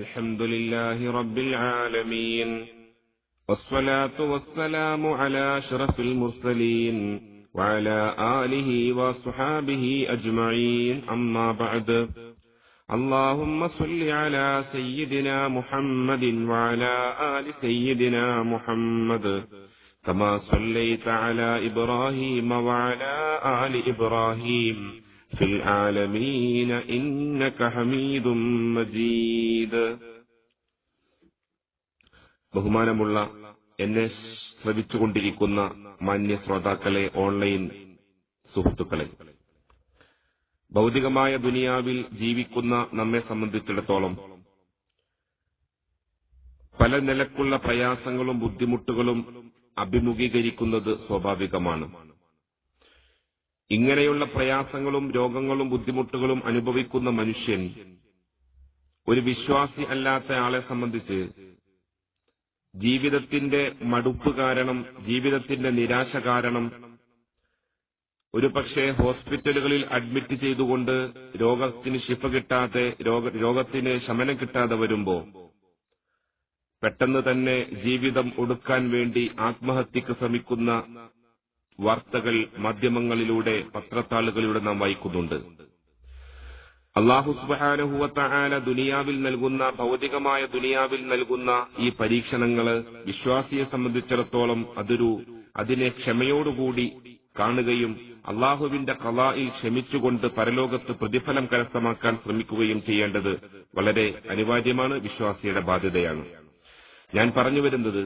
الحمد لله رب العالمين والصلاة والسلام على أشرف المرسلين وعلى آله وصحابه أجمعين أما بعد. اللهم صل على سيدنا محمد وعلى آل سيدنا محمد كما صليت على إبراهيم وعلى آل إبراهيم. في العالمين إنك حميد مجيد ബഹുമാനമുള്ള എന്നെ ശ്രവിച്ചുകൊണ്ടിരിക്കുന്ന മാന്യ ശ്രോതാക്കളെ ഓൺലൈൻ സുഹൃത്തുക്കളെ ഭൗതികമായ ദുനിയാവിൽ ജീവിക്കുന്ന നമ്മെ സംബന്ധിച്ചിടത്തോളം പല നിലക്കുള്ള പ്രയാസങ്ങളും ബുദ്ധിമുട്ടുകളും അഭിമുഖീകരിക്കുന്നത് സ്വാഭാവികമാണ് ഇങ്ങനെയുള്ള പ്രയാസങ്ങളും രോഗങ്ങളും ബുദ്ധിമുട്ടുകളും അനുഭവിക്കുന്ന മനുഷ്യൻ ഒരു വിശ്വാസി അല്ലാത്ത ആളെ സംബന്ധിച്ച് ജീവിതത്തിന്റെ മടുപ്പ് കാരണം ജീവിതത്തിന്റെ നിരാശ കാരണം ഒരു പക്ഷേ ഹോസ്പിറ്റലുകളിൽ അഡ്മിറ്റ് ചെയ്തുകൊണ്ട് രോഗത്തിന് ശിഫ കിട്ടാതെ രോഗ രോഗത്തിന് ശമനം കിട്ടാതെ വരുമ്പോ പെട്ടെന്ന് തന്നെ ജീവിതം ഒടുക്കാൻ വേണ്ടി ആത്മഹത്യക്ക് ശ്രമിക്കുന്ന വാർത്തകൾ മാധ്യമങ്ങളിലൂടെ പത്രത്താളുകളിലൂടെ നാം വായിക്കുന്നുണ്ട്. അള്ളാഹു സുബാനുഹുവത്തായാല ദുനിയാവിൽ നൽകുന്ന ഭൗതികമായ ദുനിയാവിൽ നൽകുന്ന ഈ പരീക്ഷണങ്ങൾ വിശ്വാസിയെ സംബന്ധിച്ചിടത്തോളം അതൊരു അതിനെ ക്ഷമയോടുകൂടി കാണുകയും അള്ളാഹുവിന്റെ കലായിൽ ക്ഷമിച്ചുകൊണ്ട് പരലോകത്ത് പ്രതിഫലം കരസ്ഥമാക്കാൻ ശ്രമിക്കുകയും ചെയ്യേണ്ടത് വളരെ അനിവാര്യമാണ് വിശ്വാസിയുടെ ബാധ്യതയാണ്. ഞാൻ പറഞ്ഞു വരുന്നത്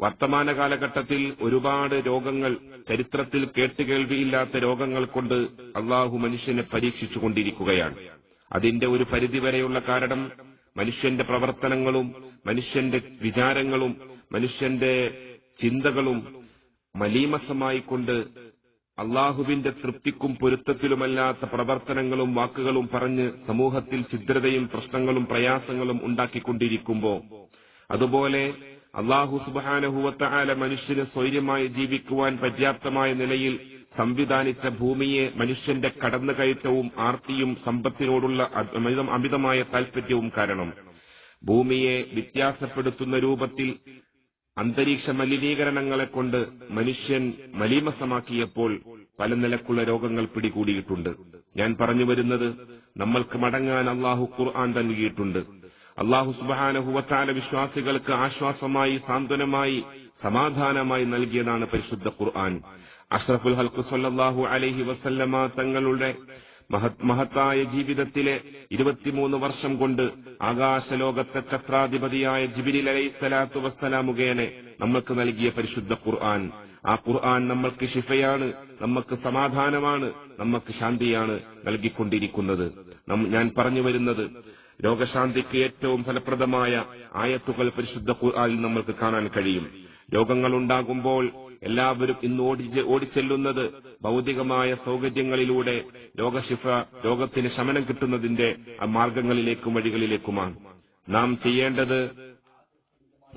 വർത്തമാന കാലഘട്ടത്തിൽ ഒരുപാട് രോഗങ്ങൾ ചരിത്രത്തിൽ കേട്ടുകേൾവിയില്ലാത്ത രോഗങ്ങൾ കൊണ്ട് അള്ളാഹു മനുഷ്യനെ പരീക്ഷിച്ചുകൊണ്ടിരിക്കുകയാണ്. അതിന്റെ ഒരു പരിധിവരെയുള്ള കാരണം മനുഷ്യന്റെ പ്രവർത്തനങ്ങളും മനുഷ്യന്റെ വിചാരങ്ങളും മനുഷ്യന്റെ ചിന്തകളും മലീമസമായിക്കൊണ്ട് അള്ളാഹുവിന്റെ തൃപ്തിക്കും പൊരുത്തത്തിലുമല്ലാത്ത പ്രവർത്തനങ്ങളും വാക്കുകളും പറഞ്ഞ് സമൂഹത്തിൽ ഛിദ്രതയും പ്രശ്നങ്ങളും പ്രയാസങ്ങളും ഉണ്ടാക്കിക്കൊണ്ടിരിക്കുമ്പോൾ അതുപോലെ അള്ളാഹു സുബാനഹുവത്തായ മനുഷ്യന് സ്വൈര്യമായി ജീവിക്കുവാൻ പര്യാപ്തമായ നിലയിൽ സംവിധാനിച്ച ഭൂമിയെ മനുഷ്യന്റെ കടന്നുകയറ്റവും ആർത്തിയും സമ്പത്തിനോടുള്ള അമിതം- അമിതമായ താൽപര്യവും കാരണം. ഭൂമിയെ വ്യത്യാസപ്പെടുത്തുന്ന രൂപത്തിൽ അന്തരീക്ഷ മലിനീകരണങ്ങളെ കൊണ്ട് മനുഷ്യൻ മലീമസമാക്കിയപ്പോൾ പല നിലക്കുള്ള രോഗങ്ങൾ പിടികൂടിയിട്ടുണ്ട്. ഞാൻ പറഞ്ഞു വരുന്നത് നമ്മൾക്ക് മടങ്ങാൻ അള്ളാഹു ഖുർആൻ നൽകിയിട്ടുണ്ട്. അള്ളാഹു സുബാനഹുവത്താല വിശ്വാസികൾക്ക് ആശ്വാസമായി സാന്ത്വനമായി സമാധാനമായി നൽകിയതാണ് പരിശുദ്ധ ഖുർആൻ. അഷ്റഫുൽ ഹൽക്ക് സല്ലാഹു അലഹി വസല്ലമ തങ്ങളുടെ മഹത് മഹത്തായ ജീവിതത്തിലെ ഇരുപത്തിമൂന്ന് വർഷം കൊണ്ട് ആകാശലോകത്തെ ചക്രാധിപതിയായ ജിബിലി അലൈഹി സ്വലാത്തു വസ്സലാം മുഖേന നമ്മൾക്ക് നൽകിയ പരിശുദ്ധ ഖുർആൻ. ആ ഖുർആൻ നമ്മൾക്ക് ശിഫയാണ് നമുക്ക് സമാധാനമാണ് നമുക്ക് ശാന്തിയാണ് നൽകിക്കൊണ്ടിരിക്കുന്നത്. ഞാൻ പറഞ്ഞു വരുന്നത് രോഗശാന്തിക്ക് ഏറ്റവും ഫലപ്രദമായ ആയത്തുകൾ പരിശുദ്ധ ഖുർആനിൽ നമ്മൾക്ക് കാണാൻ കഴിയും. രോഗങ്ങൾ ഉണ്ടാകുമ്പോൾ എല്ലാവരും ഇന്ന് ഓടി ഓടിച്ചെല്ലുന്നത് ഭൗതികമായ സൗകര്യങ്ങളിലൂടെ രോഗശിഫ രോഗത്തിന് ശമനം കിട്ടുന്നതിന്റെ മാർഗങ്ങളിലേക്കും വഴികളിലേക്കുമാണ്. നാം ചെയ്യേണ്ടത്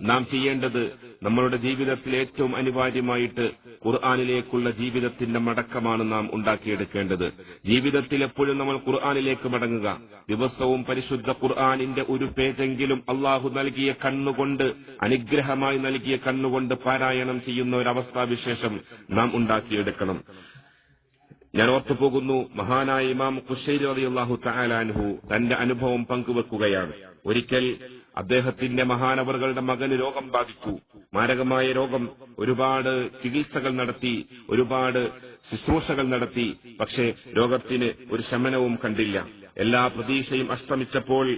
നാം ചെയ്യേണ്ടത് നമ്മളുടെ ജീവിതത്തിൽ ഏറ്റവും അനിവാര്യമായിട്ട് ഖുർആാനിലേക്കുള്ള ജീവിതത്തിന്റെ മടക്കമാണ് നാം ഉണ്ടാക്കിയെടുക്കേണ്ടത്. ജീവിതത്തിൽ എപ്പോഴും നമ്മൾ ഖുർആാനിലേക്ക് മടങ്ങുക. ദിവസവും പരിശുദ്ധ ഖുർആാനിന്റെ ഒരു പേജെങ്കിലും അള്ളാഹു നൽകിയ കണ്ണുകൊണ്ട് അനുഗ്രഹമായി നൽകിയ കണ്ണുകൊണ്ട് പാരായണം ചെയ്യുന്ന ഒരു ഒരവസ്ഥാവിശേഷം നാം ഉണ്ടാക്കിയെടുക്കണം. ഞാൻ ഓർത്തുപോകുന്നു മഹാനായ ഇമാം കുഷൈരി അള്ളാഹു തആലാൻഹു തന്റെ അനുഭവം പങ്കുവെക്കുകയാണ്. ഒരിക്കൽ അദ്ദേഹത്തിന്റെ മഹാനവറുകളുടെ മകന് രോഗം ബാധിച്ചു. മാരകമായ രോഗം. ഒരുപാട് ചികിത്സകൾ നടത്തി ഒരുപാട് ശുശ്രൂഷകൾ നടത്തി. പക്ഷേ രോഗത്തിന് ഒരു ശമനവും കണ്ടില്ല. എല്ലാ പ്രതീക്ഷയും അസ്തമിച്ചപ്പോൾ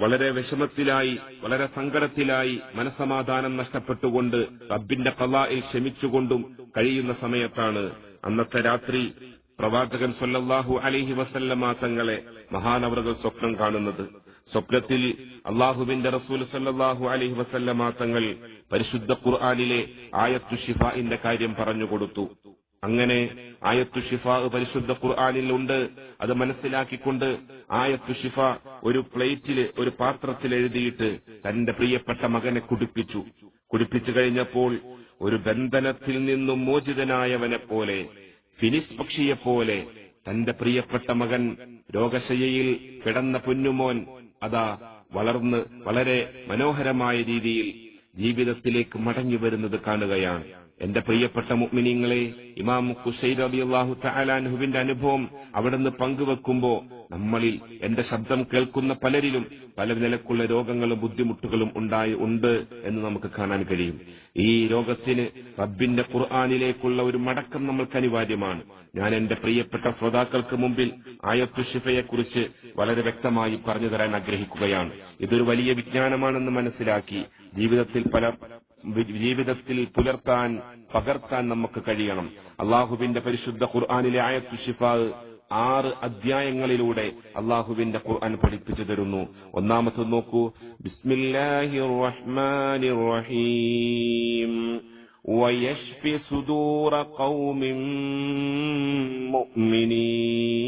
വളരെ വിഷമത്തിലായി വളരെ സങ്കടത്തിലായി മനസമാധാനം നഷ്ടപ്പെട്ടുകൊണ്ട് റബ്ബിന്റെ കലായിൽ ക്ഷമിച്ചുകൊണ്ടും കഴിയുന്ന സമയത്താണ് അന്നത്തെ രാത്രി പ്രവാചകൻ സൊല്ലാഹു അലൈഹി വസല്ലമ തങ്ങളെ മഹാനവറുകൾ സ്വപ്നം കാണുന്നത്. സ്വപ്നത്തിൽ അള്ളാഹുവിന്റെ റസൂൽ സല്ലാഹു അലഹി വസല്ലമ തങ്ങൾ പരിശുദ്ധ ഖുർആാനിലെ ആയത്തു ഷിഫാഇന്റെ കാര്യം പറഞ്ഞു കൊടുത്തു. അങ്ങനെ ആയത്തു ഷിഫ പരിശുദ്ധ ഖുർആാനിൽ ഉണ്ട്. അത് മനസ്സിലാക്കിക്കൊണ്ട് ആയത്തു ഷിഫ ഒരു പ്ലേറ്റിൽ ഒരു പാത്രത്തിൽ എഴുതിയിട്ട് തന്റെ പ്രിയപ്പെട്ട മകനെ കുടിപ്പിച്ചു. കുടിപ്പിച്ചു കഴിഞ്ഞപ്പോൾ ഒരു ബന്ധനത്തിൽ നിന്നും മോചിതനായവനെ പോലെ ഫിനിസ് പക്ഷിയെ പോലെ തന്റെ പ്രിയപ്പെട്ട മകൻ രോഗശയ്യയിൽ കിടന്ന പൊന്നുമോൻ അതാ വളർന്ന് വളരെ മനോഹരമായ രീതിയിൽ ജീവിതത്തിലേക്ക് മടങ്ങി വരുന്നത് കാണുകയാണ്. എന്റെ പ്രിയപ്പെട്ട മുഗ്മിനിങ്ങളെ ഇമാം ഹുസൈൻ അലി അള്ളാഹു തലാൻഹുവിന്റെ അനുഭവം അവിടുന്ന് പങ്കുവെക്കുമ്പോ നമ്മളിൽ എന്റെ ശബ്ദം കേൾക്കുന്ന പലരിലും പല നിലക്കുള്ള രോഗങ്ങളും ബുദ്ധിമുട്ടുകളും ഉണ്ടായി ഉണ്ട് എന്ന് നമുക്ക് കാണാൻ കഴിയും. ഈ രോഗത്തിന് റബ്ബിന്റെ ഖുർആാനിലേക്കുള്ള ഒരു മടക്കം നമ്മൾക്ക് അനിവാര്യമാണ്. ഞാൻ എന്റെ പ്രിയപ്പെട്ട ശ്രോതാക്കൾക്ക് മുമ്പിൽ ആയത്തു ഷിഫയെക്കുറിച്ച് വളരെ വ്യക്തമായി പറഞ്ഞു തരാൻ ആഗ്രഹിക്കുകയാണ്. ഇതൊരു വലിയ വിജ്ഞാനമാണെന്ന് മനസ്സിലാക്കി ജീവിതത്തിൽ പല ജീവിതത്തിൽ പുലർത്താൻ പകർത്താൻ നമുക്ക് കഴിയണം അള്ളാഹുവിന്റെ പരിശുദ്ധ ഖുർആാനിലെ ആയത്തു ഷിഫ ആറ് അധ്യായങ്ങളിലൂടെ അള്ളാഹുവിന്റെ ഖുർആൻ പഠിപ്പിച്ചു തരുന്നു ഒന്നാമത്തെ നോക്കൂ ബിസ്മില്ലാഹിർ റഹ്മാനിർ റഹീം ويشف صدور قوم مؤمنين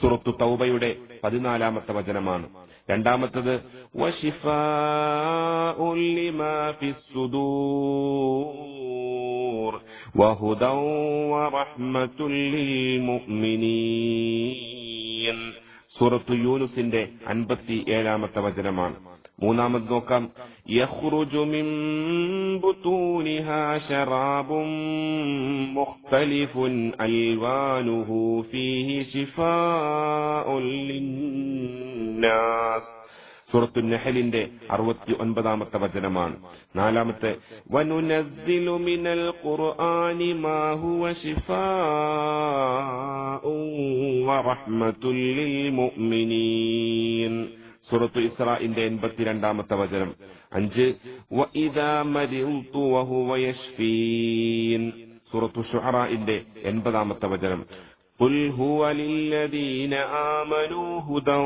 സുറത്തു തൗബയുടെ പതിനാലാമത്തെ വചനമാണ്. രണ്ടാമത്തത് സുറത്തു യൂനുസിന്റെ അൻപത്തി ഏഴാമത്തെ വചനമാണ്. മൂന്നാമത് നോക്കാം യഖ്റുജു മിൻ ബുതൂനിഹാ ശറാബും മുഖ്തലിഫുൻ അൽവാനുഹു ഫീഹി ശിഫാഉൻ ലിന്നാസ് സൂറത്തു നഹലിന്റെ അറുപത്തി ഒൻപതാമത്തെ വചനമാണ്. നാലാമത്തെ വനുനസിലു മിനൽ ഖുർആനി മാ ഹുവ ശിഫാഉ വറഹ്മത്തുൽ ലിൽ മുഅ്മിനീൻ. സൂറത്തു ഇസ്രാഇന്റെ എൺപത്തിരണ്ടാമത്തെ വചനം. അഞ്ച് സൂറത്തു ഷുഅറയിന്റെ എൺപതാമത്തെ വചനം. قل هو للذين آمنوا هدى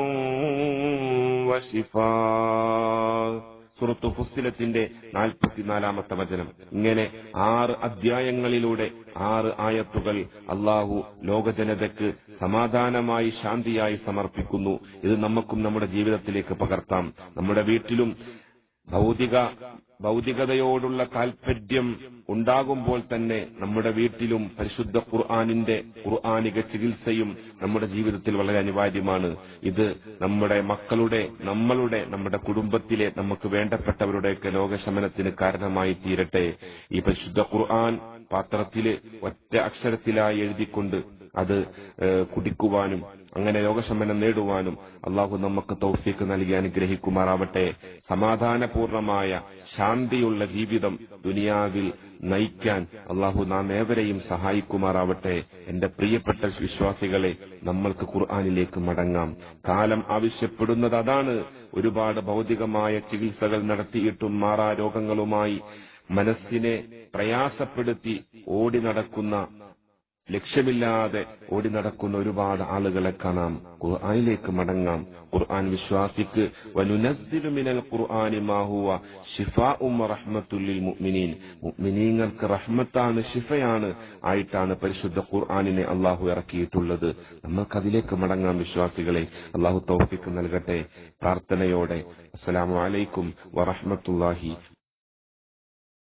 وشفاء സുറത്തു ഫുസ്സിലത്തിന്റെ നാൽപ്പത്തിനാലാമത്തെ വചനം ഇങ്ങനെ ആറ് അധ്യായങ്ങളിലൂടെ ആറ് ആയത്തുകൾ അള്ളാഹു ലോകജനതയ്ക്ക് സമാധാനമായി ശാന്തിയായി സമർപ്പിക്കുന്നു ഇത് നമുക്കും നമ്മുടെ ജീവിതത്തിലേക്ക് പകർത്താം നമ്മുടെ വീട്ടിലും ഭൗതിക ഭൗതികതയോടുള്ള താൽപര്യം ഉണ്ടാകുമ്പോൾ തന്നെ നമ്മുടെ വീട്ടിലും പരിശുദ്ധ ഖുർആാനിന്റെ ഖുർആാനിക ചികിത്സയും നമ്മുടെ ജീവിതത്തിൽ വളരെ അനിവാര്യമാണ്. ഇത് നമ്മുടെ മക്കളുടെ നമ്മളുടെ നമ്മുടെ കുടുംബത്തിലെ നമുക്ക് വേണ്ടപ്പെട്ടവരുടെയൊക്കെ ലോകശമനത്തിന് കാരണമായി തീരട്ടെ. ഈ പരിശുദ്ധ ഖുർആൻ പാത്രത്തിൽ ഒറ്റ അക്ഷരത്തിലായി എഴുതിക്കൊണ്ട് അത് കുടിക്കുവാനും അങ്ങനെ രോഗശമനം നേടുവാനും അള്ളാഹു നമുക്ക് തൗഫീക്ക് നൽകി അനുഗ്രഹിക്കുമാറാവട്ടെ. സമാധാനപൂർണമായ ശാന്തിയുള്ള ജീവിതം ദുനിയാവിൽ നയിക്കാൻ അള്ളാഹു നാം ഏവരെയും സഹായിക്കുമാറാവട്ടെ. എന്റെ പ്രിയപ്പെട്ട വിശ്വാസികളെ നമ്മൾക്ക് ഖുർആാനിലേക്ക് മടങ്ങാം. കാലം ആവശ്യപ്പെടുന്നത് അതാണ്. ഒരുപാട് ഭൗതികമായ ചികിത്സകൾ നടത്തിയിട്ടും മാറാരോഗങ്ങളുമായി മനസ്സിനെ പ്രയാസപ്പെടുത്തി ഓടി നടക്കുന്ന ലക്ഷ്യമില്ലാതെ ഓടി നടക്കുന്ന ഒരുപാട് ആളുകളെ കാണാം. ഖുർആാനിലേക്ക് മടങ്ങാം. ഖുർആൻ വിശ്വാസിക്ക് വനുനസ്സിലു മിനൽ ഖുർആനി മാ ഹുവ വറഹ്മത്തുൽ ലിൽ മുഅ്മിനീൻ. റഹ്മത്താണ് ഷിഫയാണ് ആയിട്ടാണ് പരിശുദ്ധ ഖുർആാനിനെ അള്ളാഹു ഇറക്കിയിട്ടുള്ളത്. നമ്മൾക്ക് അതിലേക്ക് മടങ്ങാം വിശ്വാസികളെ. അള്ളാഹു തൗഫിക്ക് നൽകട്ടെ. പ്രാർത്ഥനയോടെ. അസ്സലാമു അലൈക്കും വറഹ്മത്തുള്ളാഹി